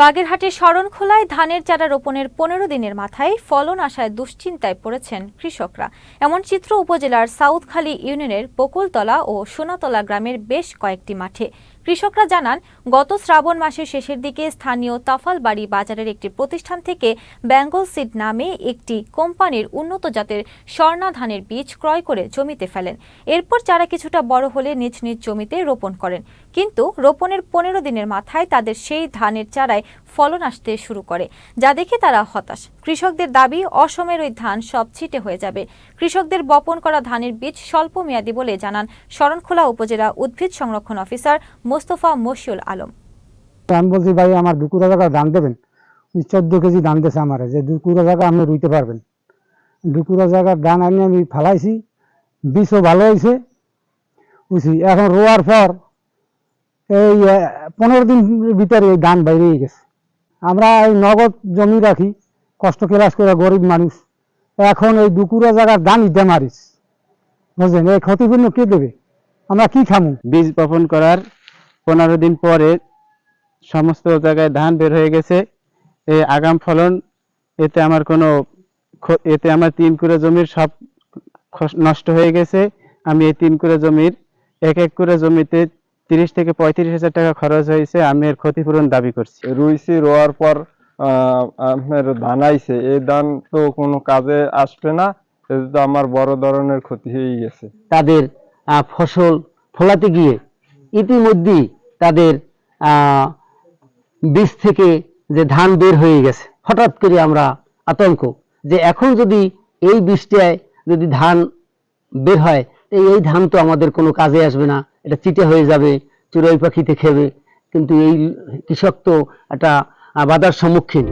বাগেরহাটের শরণখোলায় ধানের চারা রোপণের পনেরো দিনের মাথায় ফলন আসায় দুশ্চিন্তায় পড়েছেন কৃষকরা। এমন চিত্র উপজেলার সাউথখালী ইউনিয়নের বকুলতলা ও সোনাতলা গ্রামের বেশ কয়েকটি মাঠে। কৃষকরা জানান, গত শ্রাবণ মাসের শেষের দিকে স্থানীয় তাফালবাড়ি বাজারের একটি প্রতিষ্ঠান থেকে বেঙ্গল সিড নামে একটি কোম্পানির উন্নত জাতের স্বর্ণা ধানের বীজ ক্রয় করে জমিতে ফেলেন। এরপর চারা কিছুটা বড় হলে নিজ নিজ জমিতে রোপণ করেন। কিন্তু রোপণের পনেরো দিনের মাথায় তাদের সেই ধানের চারায় ফলন আসতে শুরু করে, যা দেখে তারা হতাশ। কৃষকদের দাবি, অসমের ওই ধান সব ছিটে হয়ে যাবে। কৃষকদের বপন করা ধানের বীজ স্বল্প মেয়াদী বলে জানান শরণখোলা উপজেলা উদ্ভিদ সংরক্ষণ অফিসার মোস্তফা মশিউল আলম। আমি বলছি ভাই আমার দু কুড়া টাকা দাম দেবেন? চোদ্দ কেজি দাম দিয়েছে আমার। যে দু কুড়া টাকা আপনি রুইতে পারবেন। দু কুড়া জায়গার ধান আনি আমি ফালাইছি। বিষও ভালো হয়েছে। বুঝছি? এখন রোয়ার পর এই পনেরো দিন ভিতরে এই ধান বাইরে গেছে। আমরা এই নগদ জমি রাখি কষ্ট ক্লাস করে গরিব মানুষ। এখন এই দুকুড়া জায়গার ধান দিতে মারিস বুঝলেন? এই ক্ষতিপূর্ণ কে দেবে? আমরা কি খামু? বীজ বপন করার পনেরো দিন পরে সমস্ত জায়গায় ধান বের হয়ে গেছে। এই আগাম ফলন এতে আমার কোনো এতে আমার তিন কুড়ে জমির সব খস- নষ্ট হয়ে গেছে। আমি এই তিন কুড়ে জমির এক এক করে জমিতে তিরিশ থেকে পঁয়ত্রিশ হাজার টাকা খরচ হয়েছে। আমি এর ক্ষতিপূরণ দাবি করছি। রুইছি রোয়ার পর আহ, আপনার ধান আইছে। এই ধান তো কোনো কাজে আসবে না। এতে তো আমার বড় ধরনের ক্ষতি হয়ে গেছে। তাদের আহ, ফসল ফলাতে গিয়ে ইতিমধ্যেই তাদের বীজ থেকে যে ধান বের হয়ে গেছে, হঠাৎ করে আমরা আতঙ্ক যে এখন যদি এই বীজটায় যদি ধান বের হয় এই ধান তো আমাদের কোনো কাজে আসবে না, এটা চিটে হয়ে যাবে, চুড়াই পাখিতে খেবে, কিন্তু এই কৃষক তো একটা বাধার সম্মুখীন।